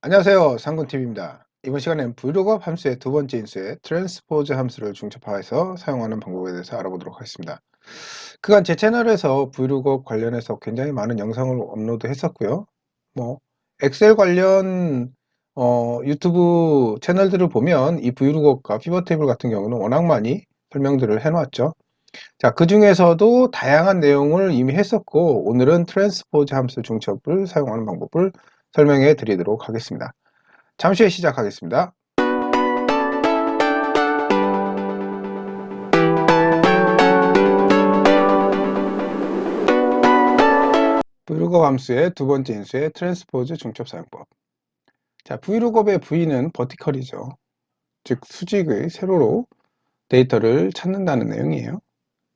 안녕하세요. 상군TV입니다. 이번 시간엔 브이로그 함수의 두 번째 인수의 트랜스포즈 함수를 중첩화해서 사용하는 방법에 대해서 알아보도록 하겠습니다. 그간 제 채널에서 브이로그 관련해서 굉장히 많은 영상을 업로드 했었고요. 뭐 엑셀 관련 어, 유튜브 채널들을 보면 이 브이로그과 피벗 테이블 같은 경우는 워낙 많이 설명들을 해놨죠. 자, 그 중에서도 다양한 내용을 이미 했었고 오늘은 트랜스포즈 함수 중첩을 사용하는 방법을 설명해 드리도록 하겠습니다. 잠시 후에 시작하겠습니다. 브이로그 함수의 두 번째 인수의 트랜스포즈 중첩 사용법. 자, 브이로그의 V는 버티컬이죠. 즉 수직의 세로로 데이터를 찾는다는 내용이에요.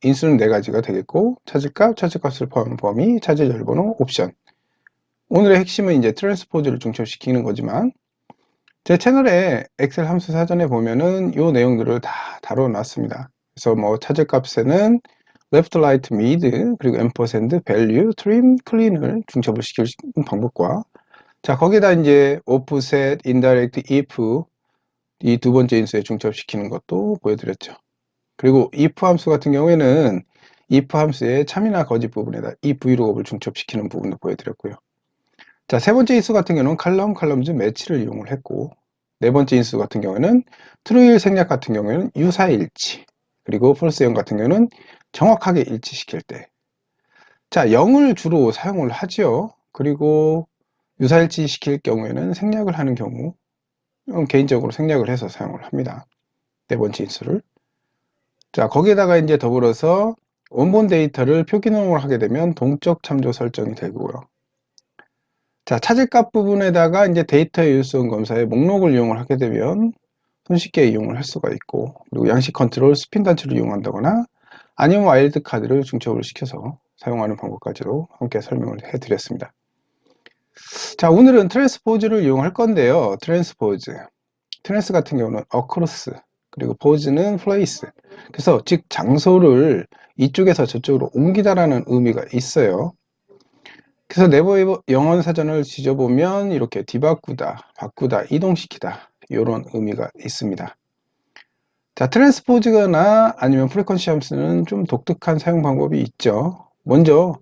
인수는 네 가지가 되겠고 찾을 값, 찾을 값을 포함한 범위, 찾을 열번호, 옵션. 오늘의 핵심은 이제 트랜스포즈를 중첩시키는 거지만 제 채널에 엑셀 함수 사전에 보면은 이 내용들을 다 다뤄 놨습니다. 그래서 뭐 찾을 값에는 left, right, mid, 그리고 ampersand, value, trim, clean을 중첩을 시키는 방법과 자 거기다 이제 offset, indirect, if 이 두 번째 인수에 중첩시키는 것도 보여드렸죠. 그리고 if 함수 같은 경우에는 if 함수의 참이나 거짓 부분에다 이 브이로그를 중첩시키는 부분도 보여드렸고요. 자, 세 번째 인수 같은 경우는 칼럼, 칼럼즈 매치를 이용을 했고 네 번째 인수 같은 경우에는 트루일 생략 같은 경우에는 유사일치 그리고 폴스형 같은 경우는 정확하게 일치시킬 때 자, 0을 주로 사용을 하죠. 그리고 유사일치 시킬 경우에는 생략을 하는 경우 개인적으로 생략을 해서 사용을 합니다. 네 번째 인수를 자, 거기에다가 이제 더불어서 원본 데이터를 표기능으로 하게 되면 동적 참조 설정이 되고요. 자, 찾을 값 부분에다가 이제 데이터 유수성 검사의 목록을 이용을 하게 되면 손쉽게 이용을 할 수가 있고 그리고 양식 컨트롤 스핀 단추를 이용한다거나 아니면 와일드 카드를 중첩을 시켜서 사용하는 방법까지도 함께 설명을 해 드렸습니다. 자, 오늘은 트랜스포즈를 이용할 건데요. 트랜스포즈. 트랜스 같은 경우는 어크로스 그리고 포즈는 플레이스. 그래서 즉 장소를 이쪽에서 저쪽으로 옮기다라는 의미가 있어요. 그래서 네버 영원 사전을 지져보면 이렇게 뒤바꾸다, 바꾸다, 이동시키다 이런 의미가 있습니다. 자, 트랜스포즈거나 아니면 프리퀀시 함수는 좀 독특한 사용 방법이 있죠. 먼저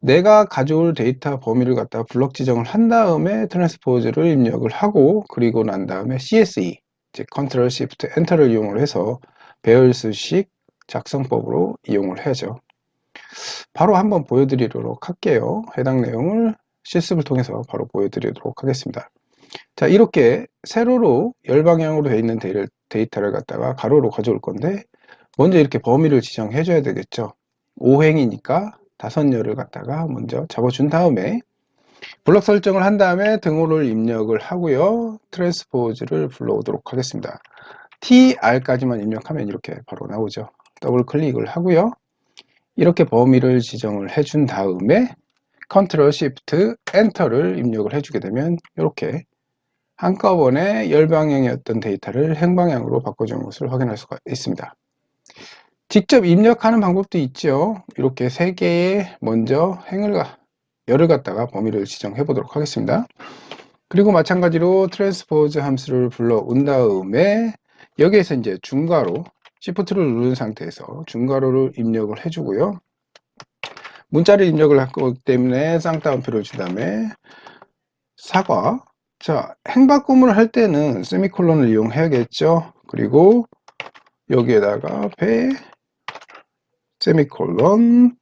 내가 가져올 데이터 범위를 갖다 블럭 지정을 한 다음에 트랜스포즈를 입력을 하고 그리고 난 다음에 CSE, 즉 컨트롤 시프트 엔터를 이용을 해서 배열수식 작성법으로 이용을 해야죠. 바로 한번 보여드리도록 할게요. 해당 내용을 실습을 통해서 바로 보여드리도록 하겠습니다. 자, 이렇게 세로로 열방향으로 되어 있는 데이터를 갖다가 가로로 가져올 건데 먼저 이렇게 범위를 지정해 줘야 되겠죠. 5행이니까 다섯 열을 갖다가 먼저 잡아준 다음에 블럭 설정을 한 다음에 등호를 입력을 하고요. 트랜스포즈를 불러오도록 하겠습니다. tr까지만 입력하면 이렇게 바로 나오죠. 더블 클릭을 하고요. 이렇게 범위를 지정을 해준 다음에 컨트롤 시프트 엔터를 입력을 해주게 되면 이렇게 한꺼번에 열방향이었던 데이터를 행방향으로 바꿔준 것을 확인할 수가 있습니다. 직접 입력하는 방법도 있죠. 이렇게 세 개의 먼저 행을 열을 갖다가 범위를 지정해 보도록 하겠습니다. 그리고 마찬가지로 트랜스포즈 함수를 불러온 다음에 여기에서 이제 중괄호 Shift를 누른 상태에서 중괄호를 입력을 해주고요. 문자를 입력을 할 거기 때문에 쌍따옴표를 준 다음에 사과 자 행바꿈을 할 때는 세미콜론을 이용해야겠죠. 그리고 여기에다가 배 세미콜론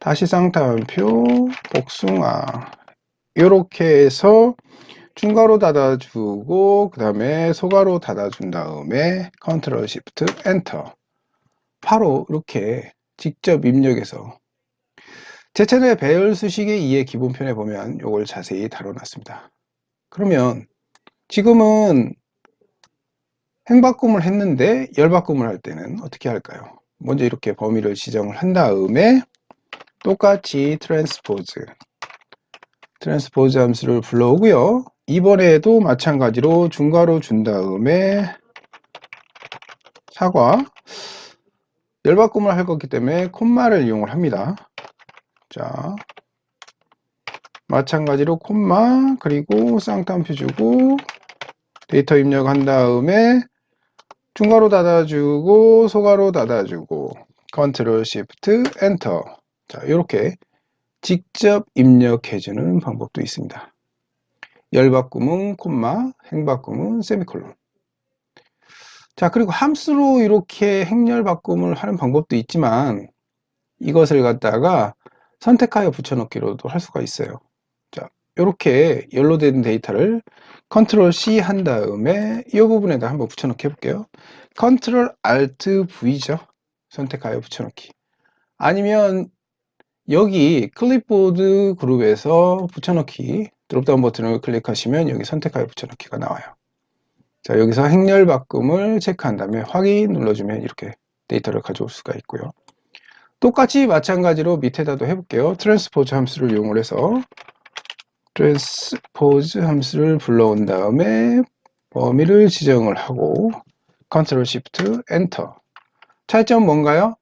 다시 쌍따옴표 복숭아 이렇게 해서 중괄호 닫아주고 그 다음에 소괄호 닫아준 다음에 컨트롤 시프트 엔터 바로 이렇게 직접 입력해서 제 채널 배열 수식의 2의 기본편에 보면 이걸 자세히 다뤄놨습니다. 그러면 지금은 행바꿈을 했는데 열바꿈을 할 때는 어떻게 할까요? 먼저 이렇게 범위를 지정을 한 다음에 똑같이 트랜스포즈 트랜스포즈 함수를 불러오고요. 이번에도 마찬가지로 중괄호 준 다음에 사과 열바꿈을 할 거기 때문에 콤마를 이용을 합니다. 자 마찬가지로 콤마 그리고 쌍따옴표 주고 데이터 입력한 다음에 중괄호 닫아주고 소괄호 닫아주고 컨트롤 시프트 엔터 자 이렇게 직접 입력해주는 방법도 있습니다. 열바꿈은 콤마, 행바꿈은 세미콜론. 자, 그리고 함수로 이렇게 행렬 바꿈을 하는 방법도 있지만 이것을 갖다가 선택하여 붙여넣기로도 할 수가 있어요. 자, 이렇게 연로된 데이터를 컨트롤 C 한 다음에 이 부분에다 한번 붙여넣기 해볼게요. 컨트롤 Alt V죠. 선택하여 붙여넣기. 아니면 여기 클립보드 그룹에서 붙여넣기 드롭다운 버튼을 클릭하시면 여기 선택하여 붙여넣기가 나와요. 자, 여기서 행렬 바꿈을 체크한 다음에 확인 눌러주면 이렇게 데이터를 가져올 수가 있고요. 똑같이 마찬가지로 밑에다도 해볼게요. 트랜스포즈 함수를 이용을 해서 트랜스포즈 함수를 불러온 다음에 범위를 지정을 하고 컨트롤 시프트 엔터 차이점 뭔가요?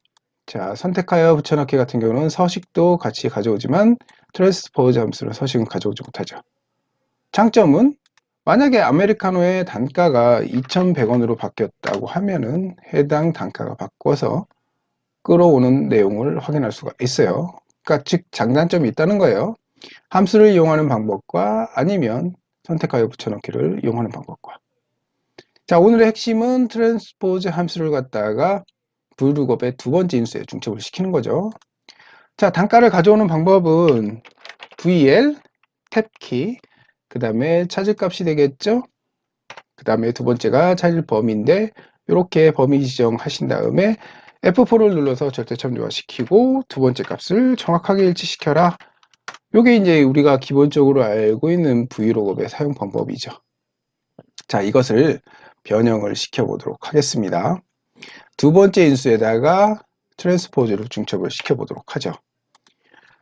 자, 선택하여 붙여넣기 같은 경우는 서식도 같이 가져오지만 트랜스포즈 함수는 서식은 가져오지 못하죠. 장점은 만약에 아메리카노의 단가가 2,100원으로 바뀌었다고 하면은 해당 단가가 바꿔서 끌어오는 내용을 확인할 수가 있어요. 그러니까 즉 장단점이 있다는 거예요. 함수를 이용하는 방법과 아니면 선택하여 붙여넣기를 이용하는 방법과. 자, 오늘의 핵심은 트랜스포즈 함수를 갖다가 VLOOKUP의 두 번째 인수에 중첩을 시키는 거죠. 자, 단가를 가져오는 방법은 VL, 탭키, 그 다음에 찾을 값이 되겠죠? 그 다음에 두 번째가 찾을 범위인데 이렇게 범위 지정하신 다음에 F4를 눌러서 절대 참조화 시키고 두 번째 값을 정확하게 일치시켜라. 이게 이제 우리가 기본적으로 알고 있는 브이로그의 사용 방법이죠. 자, 이것을 변형을 시켜보도록 하겠습니다. 두 번째 인수에다가 트랜스포즈를 중첩을 시켜보도록 하죠.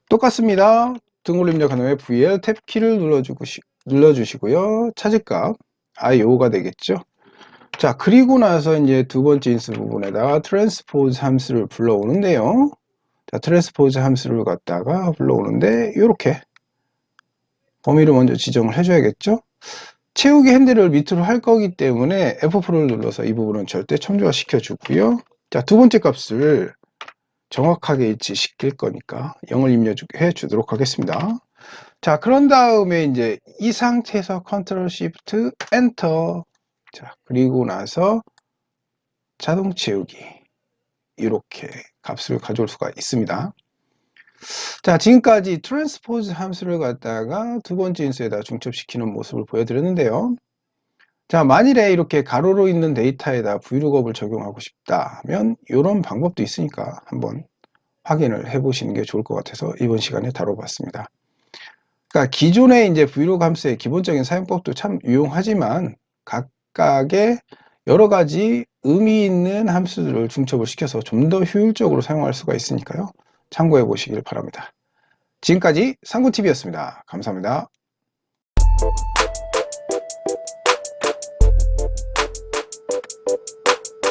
똑같습니다. 등을 입력한 후에 VL 탭 키를 눌러주고, 눌러주시고요. 찾을값 IO가 되겠죠. 자, 그리고 나서 이제 두 번째 인수 부분에다가 트랜스포즈 함수를 불러오는데요. 자, 트랜스포즈 함수를 갖다가 불러오는데 이렇게 범위를 먼저 지정을 해줘야겠죠. 채우기 핸들을 밑으로 할 거기 때문에 F4를 눌러서 이 부분은 절대 첨조화 시켜주고요. 자, 두 번째 값을 정확하게 일치시킬 거니까 0을 입력해 주도록 하겠습니다. 자, 그런 다음에 이제 이 상태에서 컨트롤 시프트 엔터. 자, 그리고 나서 자동 채우기. 이렇게 값을 가져올 수가 있습니다. 자, 지금까지 트랜스포즈 함수를 갖다가 두 번째 인수에다 중첩시키는 모습을 보여드렸는데요. 자, 만일에 이렇게 가로로 있는 데이터에다 브이로그업을 적용하고 싶다면 이런 방법도 있으니까 한번 확인을 해 보시는 게 좋을 것 같아서 이번 시간에 다뤄봤습니다. 그러니까 기존의 이제 브이로그 함수의 기본적인 사용법도 참 유용하지만 각각의 여러 가지 의미 있는 함수들을 중첩을 시켜서 좀 더 효율적으로 사용할 수가 있으니까요. 참고해 보시길 바랍니다. 지금까지 상구TV였습니다. 감사합니다.